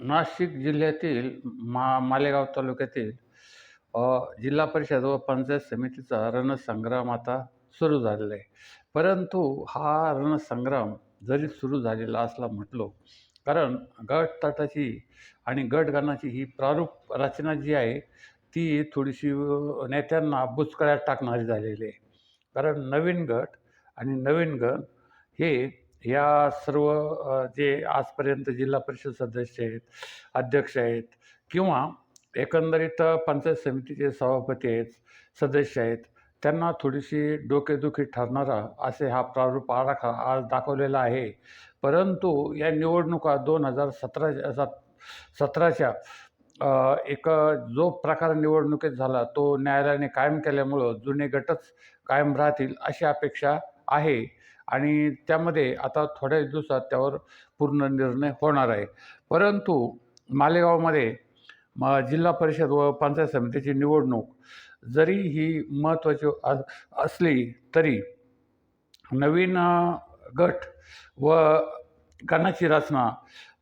नाशिक जिल्ह्यातील मा मालेगाव तालुक्यातील जिल्हा परिषद व पंचायत समितीचा रणसंग्राम आता सुरू झालेला आहे. परंतु हा रणसंग्राम जरी सुरू झालेला असला म्हटलो, कारण गट तटाची आणि गटगणाची ही प्रारूप रचना जी आहे, ती थोडीशी नेत्यांना बुचकळ्यात टाकणारी झालेली आहे. कारण नवीन गट आणि नवीन गण हे या सर्व जे आजपर्यंत जिल्हा परिषद सदस्य आहेत, अध्यक्ष आहेत किंवा एकंदरीत पंचायत समितीचे सभापती आहेत, सदस्य आहेत, त्यांना थोडीशी डोकेदुखी ठरणारा असे हा प्रारूप आराखडा आज दाखवलेला आहे. परंतु या निवडणुका 2017 सत 17च्या सतराच्या एक जो प्रकार निवडणुकीत झाला, तो न्यायालयाने कायम केल्यामुळं जुने गटच कायम राहतील अशी अपेक्षा आहे आणि त्यामध्ये आता थोड्याच दिवसात त्यावर पूर्ण निर्णय होणार आहे. परंतु मालेगावमध्ये म जिल्हा परिषद व पंचायत समितीची निवडणूक जरी ही महत्त्वाची अस असली तरी नवीन गट व गणाची रचना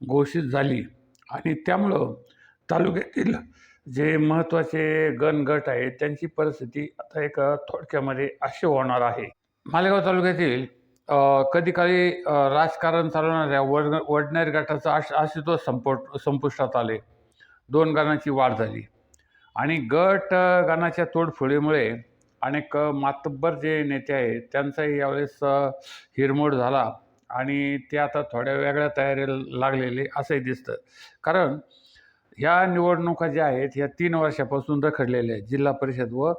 घोषित झाली आणि त्यामुळं तालुक्यातील जे महत्त्वाचे गण गट आहेत, त्यांची परिस्थिती आता एक थोडक्यामध्ये अशी होणार आहे. मालेगाव तालुक्यातील कधी काही राजकारण चालवणाऱ्या वड वडनेर गटाचं आश अस्तित्व संपुट संपुष्टात आले. 2 गणाची वाढ झाली आणि गट गाणाच्या तोडफोडीमुळे अनेक मातब्बर जे नेते आहेत, त्यांचाही यावेळेस हिरमोड झाला आणि ते आता थोड्या वेगळ्या तयारीला लागलेले असंही दिसतं. कारण ह्या निवडणुका ज्या आहेत, ह्या तीन वर्षापासून रखडलेल्या आहेत जिल्हा परिषद व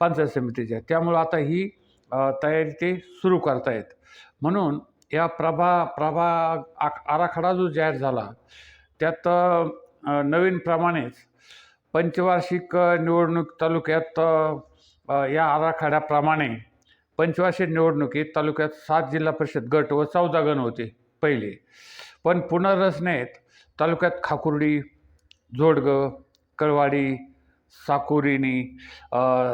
पंचायत समितीच्या. त्यामुळं आता ही तयारी ते सुरू करतायत. म्हणून या प्रभा प्रभा आख आराखडा जो जाहीर झाला, त्यात नवीन नवीनप्रमाणेच पंचवार्षिक निवडणूक तालुक्यात या आराखड्याप्रमाणे पंचवार्षिक निवडणुकीत तालुक्यात सात जिल्हा परिषद गट व 14 गण होते पहिले. पण पुनर्रचनेत तालुक्यात खाकुर्डी, जोडगं, कळवाडी, साकुरीनी,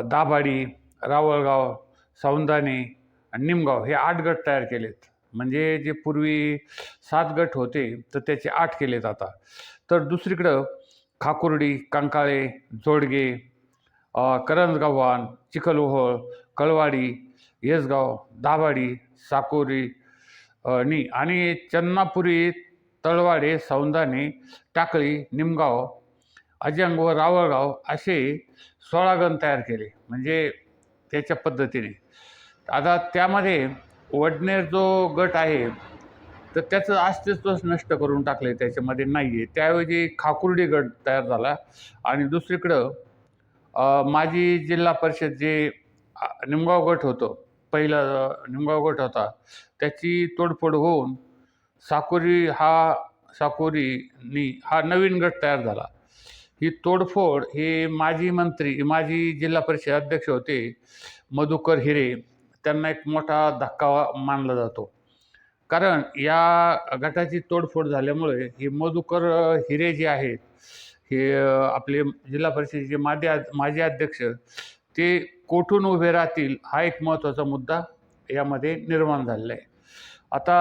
दाभाडी, रावळगाव, सौंदाणे आणि निमगाव हे आठ गट तयार केलेत. म्हणजे जे पूर्वी सात गट होते, तर त्याचे आठ केलेत आता. तर दुसरीकडं खाकुर्डी, कंकाळे, जोडगे, करंजगव्हाण, चिखलमोहोळ, कळवाडी, येसगाव, दाभाडी, साकोरी नी आणि चन्नापुरी, तळवाडे, सौंदाणे, टाकळी, निमगाव, अजंग व रावळगाव असे 16 गण तयार केले. म्हणजे त्याच्या पद्धतीने. आता त्यामध्ये वडनेर जो गट आहे, तर त्याचं अस्तित्वच नष्ट करून टाकले त्याच्यामध्ये नाही आहे. त्याऐवजी खाकुर्डी गट तयार झाला आणि दुसरीकडं माझी माजी जिल्हा परिषद जे निमगाव गट होतं, पहिला निमगाव गट होता, त्याची तोडफोड होऊन साकोरी हा साकोरीनी हा नवीन गट तयार झाला. ही तोडफोड हे माजी मंत्री, माजी जिल्हा परिषद अध्यक्ष होते मधुकर हिरे, त्यांना एक मोठा धक्का मानला जातो. कारण या गटाची तोडफोड झाल्यामुळे हे मधुकर हिरे जे आहेत, हे आपले जिल्हा परिषदेचे माजी माजी अध्यक्ष, ते कोठून उभे राहतील हा एक महत्त्वाचा मुद्दा यामध्ये निर्माण झालेला आहे. आता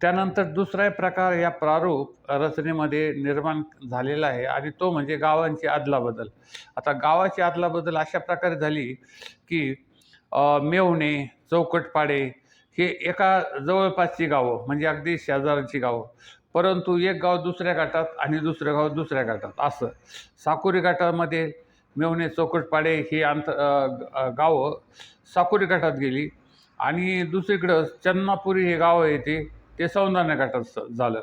त्यानंतर दुसरा प्रकार या प्रारूप रचनेमध्ये निर्माण झालेला आहे आणि तो म्हणजे गावांची आदलाबदल आता गावाची आदलाबदल अशा प्रकारे झाली, की मेवणे चौकटपाडे हे एका जवळपासची गावं, म्हणजे अगदी शेजारची गावं. परंतु एक गाव दुसऱ्या गटात आणि दुसरं गाव दुसऱ्या गटात असं. साकुरी गटामध्ये मेवणे चौकटपाडे ही अंत गावं साकुरी गटात गेली आणि दुसरीकडं चन्नापुरी हे गाव आहे ते, ते सौंदाणा गटात झालं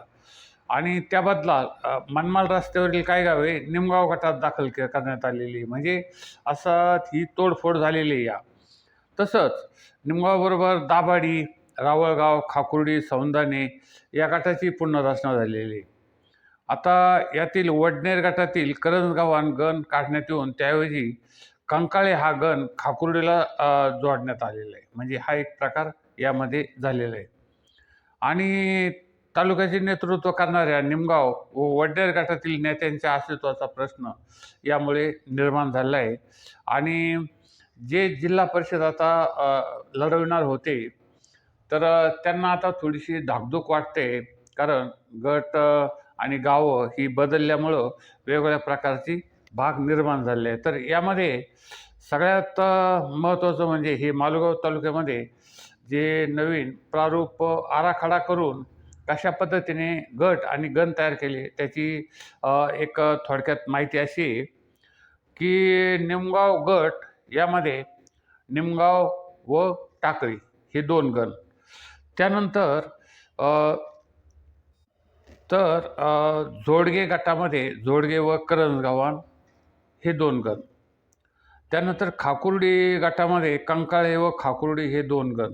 आणि त्या बदला मनमाड रस्त्यावरील काही गावे निमगाव गटात दाखल के करण्यात आलेली. म्हणजे असं ही तोडफोड झालेली आहे या. तसंच निमगावबरोबर दाभाडी, रावळगाव, खाकुर्डी, सौंदाने या गटाची पुनर्रचना झालेली आहे. आता यातील वडनेर गटातील करंजगावान गण काढण्यात येऊन त्याऐवजी कंकाळे हा गण खाकुर्डीला जोडण्यात आलेला आहे. म्हणजे हा एक प्रकार यामध्ये झालेला आहे. आणि तालुक्याचे नेतृत्व करणाऱ्या निमगाव व वडनेर गटातील नेत्यांच्या अस्तित्वाचा प्रश्न यामुळे निर्माण झालेला आहे आणि जे जिल्हा परिषद आता लढविणार होते, तर त्यांना आता थोडीशी धाकधूक वाटते. कारण गट आणि गावं ही बदलल्यामुळं वेगवेगळ्या प्रकारची भाग निर्माण झाले आहे तर यामध्ये सगळ्यात महत्त्वाचं म्हणजे हे मालगाव तालुक्यामध्ये जे नवीन प्रारूप आराखडा करून कशा पद्धतीने गट आणि गण तयार केले त्याची एक थोडक्यात माहिती अशी की निमगाव गट यामध्ये निमगाव व टाकळी हे दोन गण. त्यानंतर तर जोडगे गटामध्ये जोडगे व करंजगावान हे दोन गण. त्यानंतर खाकुर्डी गटामध्ये कंकाळे व खाकुर्डी हे दोन गण.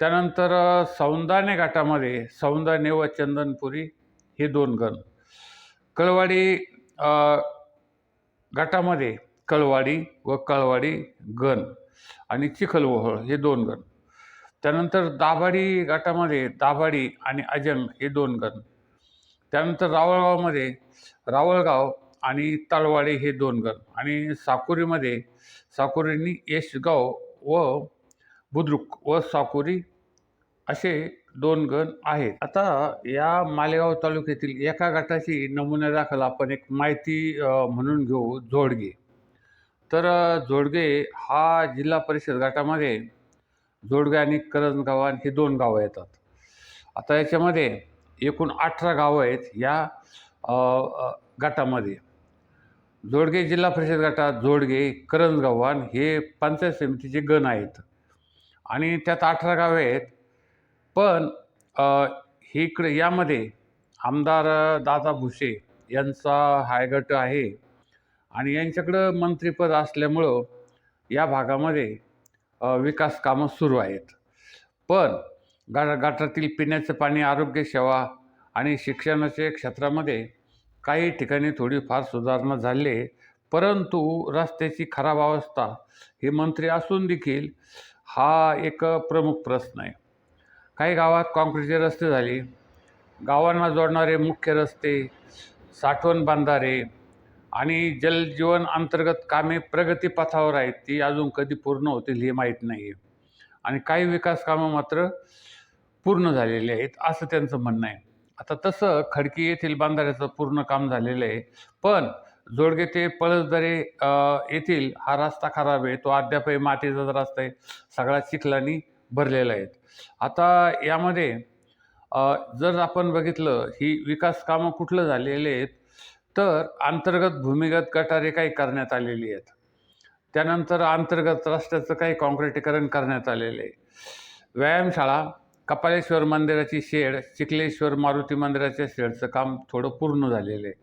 त्यानंतर सौंदाने घाटामध्ये सौंदाने व चंदनपुरी हे दोन गण. कळवाडी घाटामध्ये कळवाडी व कळवाडी गण आणि चिखलवोहळ हे दोन गण. त्यानंतर दाभाडी घाटामध्ये दाभाडी आणि अजंग हे दोन गण. त्यानंतर रावळगावमध्ये रावळगाव आणि तळवाडी हे दोन गण आणि साकुरीमध्ये साकुरींनी येशगाव व बुद्रुक व साकुरी असे दोन गण आहेत. आता या मालेगाव तालुक्यातील एका गटाची नमुना दाखल आपण एक माहिती म्हणून घेऊ जोडगे. तर जोडगे हा जिल्हा परिषद गटामध्ये जोडगे आणि करंजगावान हे दोन गावं येतात. आता याच्यामध्ये एकूण अठरा गावं आहेत या गटामध्ये. जोडगे जिल्हा परिषद गटात जोडगे करंजगावान हे पंचायत समितीचे गण आहेत. आणि त्यात अठरा गावे आहेत. पण हे इकडे यामध्ये आमदार दादा भुसे यांचा हायगट गट आहे. आणि यांच्याकडं मंत्रिपद असल्यामुळं या भागामध्ये विकास कामं सुरू आहेत. पण गा गटातील पिण्याचं पाणी आरोग्यसेवा आणि शिक्षणाच्या क्षेत्रामध्ये काही ठिकाणी थोडीफार सुधारणा झाली परंतु रस्त्याची खराब अवस्था हे मंत्री असून देखील हा एक प्रमुख प्रश्न आहे. काही गावात काँक्रीटचे रस्ते झाले. गावांना जोडणारे मुख्य रस्ते साठवण बांधारे आणि जलजीवन अंतर्गत कामे प्रगतीपथावर आहेत ती अजून कधी पूर्ण होतील हे माहीत नाही आहे आणि काही विकास कामं मात्र पूर्ण झालेली आहेत असं त्यांचं म्हणणं आहे. आता तसं खडकी येथील बांधाऱ्याचं पूर्ण काम झालेलं आहे. पण जोडगे ते पळसदरे येथील हा रस्ता खराब आहे. तो अद्यापही मातीचाच रस्ता आहे. सगळा चिखलानी भरलेला आहे. आता यामध्ये जर आपण बघितलं ही विकास कामं कुठलं झालेले आहेत तर अंतर्गत भूमिगत गटारे काही करण्यात आलेली आहेत. त्यानंतर अंतर्गत रस्त्याचं काही काँक्रिटीकरण करण्यात आलेलं आहे. व्यायामशाळा कपालेश्वर मंदिराची शेड चिखलेश्वर मारुती मंदिराच्या शेडचं काम थोडं पूर्ण झालेलं आहे.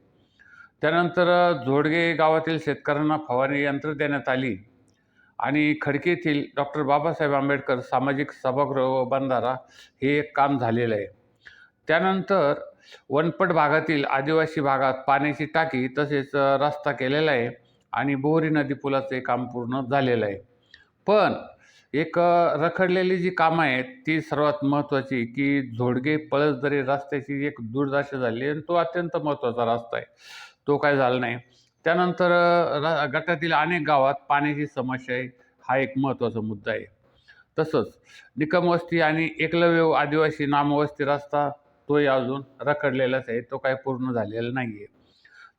त्यानंतर झोडगे गावातील शेतकऱ्यांना फवारणी यंत्र देण्यात आली आणि खडकी येथील डॉक्टर बाबासाहेब आंबेडकर सामाजिक सभागृह व बंधारा हे एक काम झालेलं आहे. त्यानंतर वनपट भागातील आदिवासी भागात पाण्याची टाकी तसेच रस्ता केलेला आहे आणि बोहरी नदी पुलाचे काम पूर्ण झालेलं आहे. पण एक रखडलेली जी कामं आहेत ती सर्वात महत्त्वाची की झोडगे पळसदरी रस्त्याची एक दुर्दशा झाली आणि तो अत्यंत महत्त्वाचा रस्ता आहे. तो काय झाला नाही. त्यानंतर र गटातील अनेक गावात पाण्याची समस्या आहे. हा एक महत्त्वाचा मुद्दा आहे. तसंच निकमवस्ती आणि एकलव्य आदिवासी नामवस्ती रस्ता तोही अजून रखडलेलाच आहे. तो काही पूर्ण झालेला नाही आहे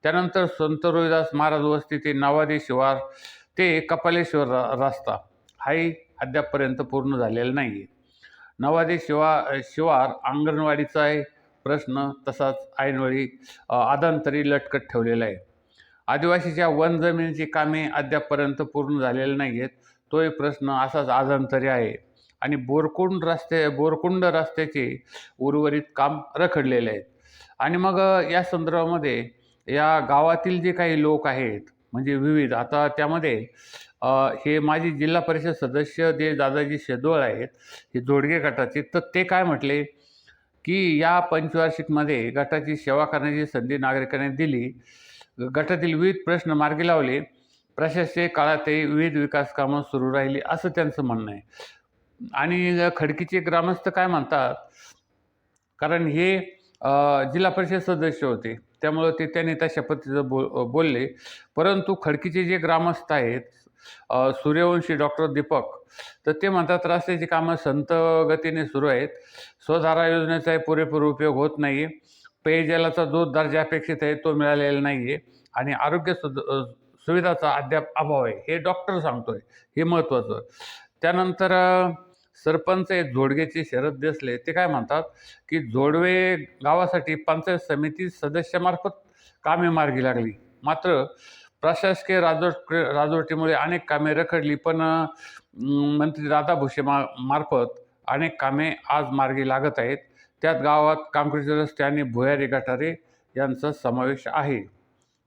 त्यानंतर संत रोहिदास महाराज वस्ती ते नवादी शिवार ते कपालेश्वर रस्ता हाही अद्यापपर्यंत पूर्ण झालेला नाही आहे नवादी शिवा शिवार अंगणवाडीचा आहे. प्रश्न तसाच ऐनवेळी आदांतरी लटकत ठेवलेला आहे. आदिवासीच्या वन जमिनीची कामे अद्यापपर्यंत पूर्ण झालेले नाही आहेत तोही प्रश्न असाच आदांतरी आहे. आणि बोरकुंड रस्ते बोरकुंड रस्त्याचे उर्वरित काम रखडलेले आहेत. आणि मग या संदर्भामध्ये या गावातील जे काही लोक आहेत म्हणजे विविध आता त्यामध्ये हे माझे जिल्हा परिषद सदस्य जे दादाजी शेदोळ आहेत हे जोडगे गटाचे तर ते काय म्हटले? की या पंचवार्षिकमध्ये गटाची सेवा करण्याची संधी नागरिकांनी दिली. गटातील विविध प्रश्न मार्गी लावले. प्रशासकीय काळातही विविध विकास कामं सुरू राहिली असं त्यांचं म्हणणं आहे. आणि खडकीचे ग्रामस्थ काय म्हणतात? कारण हे जिल्हा परिषद सदस्य होते. त्यामुळं ते त्यांनी त्या शपथीचं बोल बोलले. परंतु खडकीचे जे ग्रामस्थ आहेत सूर्यवंशी डॉक्टर दीपक. तर ते म्हणतात रस्त्याची कामं संत गतीने सुरू आहेत. स्वधारा योजनेचाही पुरेपूर उपयोग होत नाही. पेयजलाचा जो दर्जा अपेक्षित आहे तो मिळालेला नाही आहे आणि आरोग्य सुद सुविधाचा अद्याप अभाव आहे हे डॉक्टर सांगतोय. हे महत्त्वाचं. त्यानंतर सरपंच आहेत जोडगेचे शरद देसले. ते काय म्हणतात की जोडवे गावासाठी पंचायत समिती सदस्यामार्फत कामे मार्गी लागली. मात्र प्रशासकीय राजवट राजवटीमुळे अनेक कामे रखडली पण मंत्री दादा भुसे मा मार्फत अनेक कामे आज मार्गी लागत आहेत. त्यात गावात काँक्रीटचे रस्ते आणि भुयारी गटारे यांचा समावेश आहे.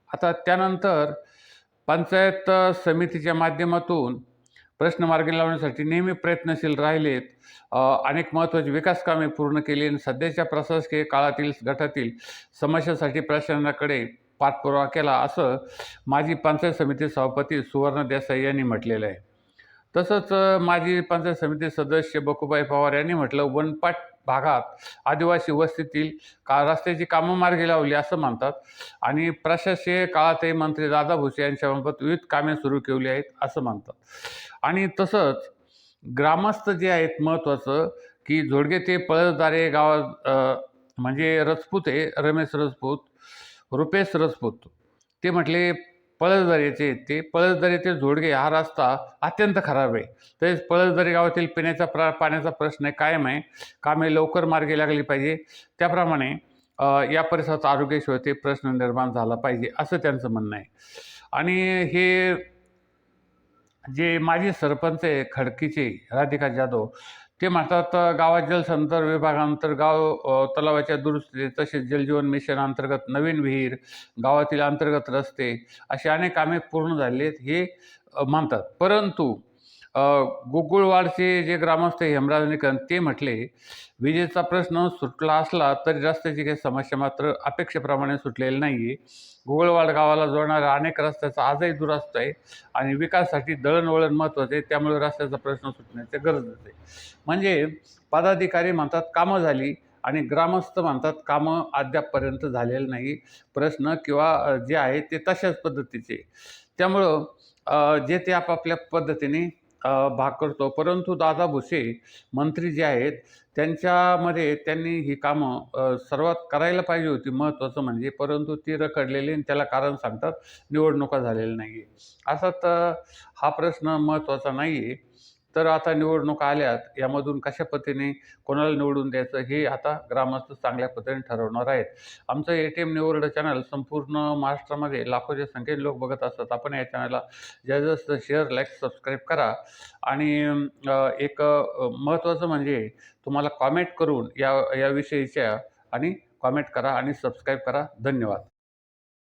आता त्यानंतर पंचायत समितीच्या माध्यमातून प्रश्न मार्गी लावण्यासाठी नेहमी प्रयत्नशील राहिलेत. अनेक महत्त्वाची विकास कामे पूर्ण केली आणि सध्याच्या प्रशासकीय काळातील गटातील समस्यासाठी प्रशासनाकडे पाठपुरावा केला असं माजी पंचायत समिती सभापती सुवर्ण देसाई यांनी म्हटलेलं आहे. तसंच माजी पंचायत समिती सदस्य बकुबाई पवार यांनी म्हटलं वनपाट भागात आदिवासी वस्तीतील का रस्त्याची कामं मार्गी लावली असं म्हणतात. आणि प्रशासकीय काळातही मंत्री दादा भुसे यांच्यामार्फत विविध कामे सुरू केली आहेत असं म्हणतात. आणि तसंच ग्रामस्थ जे आहेत महत्त्वाचं की जोडगे ते पळसदारे गावात म्हणजे रजपूत आहे रमेश रजपूत रुपेश रसपूत ते म्हटले पळसदऱ्याचे आहेत ते. पळसदरे ते जोडगे हा रस्ता अत्यंत खराब आहे. तसेच पळसदरे गावातील पिण्याचा प्रा पाण्याचा प्रश्न कायम आहे. कामे लवकर मार्गी लागली पाहिजे. त्याप्रमाणे या परिसराचा आरोग्याशिवाय ते प्रश्न निर्माण झाला पाहिजे असं त्यांचं म्हणणं आहे. आणि हे जे माजी सरपंच आहे खडकीचे राधिका जाधव ते म्हणतात गावात जलसंतर विभागानंतर गाव तलावाच्या दुरुस्ती तसेच जलजीवन मिशन अंतर्गत नवीन विहीर गावातील अंतर्गत रस्ते अशी अनेक कामे पूर्ण झाली आहेत हे म्हणतात. परंतु गोकुळवाडचे गुगुळवाडचे जे ग्रामस्थ हेमराज निकम ते म्हटले विजेचा प्रश्न सुटला असला तरी रस्त्याची काही समस्या मात्र अपेक्षेप्रमाणे सुटलेली नाही आहे गोकुळवाड गावाला जोडणाऱ्या अनेक रस्त्याचा आजही दुरास्त आहे आणि विकासासाठी दळणवळण महत्त्वाचं आहे. त्यामुळे रस्त्याचा प्रश्न सुटण्याची गरज आहे म्हणजे पदाधिकारी म्हणतात कामं झाली आणि ग्रामस्थ म्हणतात कामं अद्यापपर्यंत झालेलं नाही. प्रश्न किंवा जे आहे ते तशाच पद्धतीचे. त्यामुळं जे ते आपापल्या पद्धतीने भाग करतो. परंतु दादा भुसे मंत्री जे आहेत त्यांच्यामध्ये त्यांनी ही कामं सर्वात करायला पाहिजे होती. महत्त्वाचं म्हणजे परंतु ती रखडलेली आणि त्याला कारण सांगतात निवडणुका झालेल्या नाही आहे असा तर हा प्रश्न महत्त्वाचा नाही आहे तर आता निवडणुका आल्यात यामधून कशा पद्धतीने कोणाला निवडून द्यायचं हे आता ग्रामस्थ चांगल्या पद्धतीने ठरवणार आहेत. आमचं ए टी एम निवड चॅनल संपूर्ण महाराष्ट्रामध्ये लाखोच्या संख्येने लोक बघत असतात. आपण या चॅनलला जास्तीत जास्त शेअर लाईक सबस्क्राईब करा. आणि एक महत्त्वाचं म्हणजे तुम्हाला कॉमेंट करून या याविषयीच्या आणि कॉमेंट करा आणि सबस्क्राईब करा. धन्यवाद.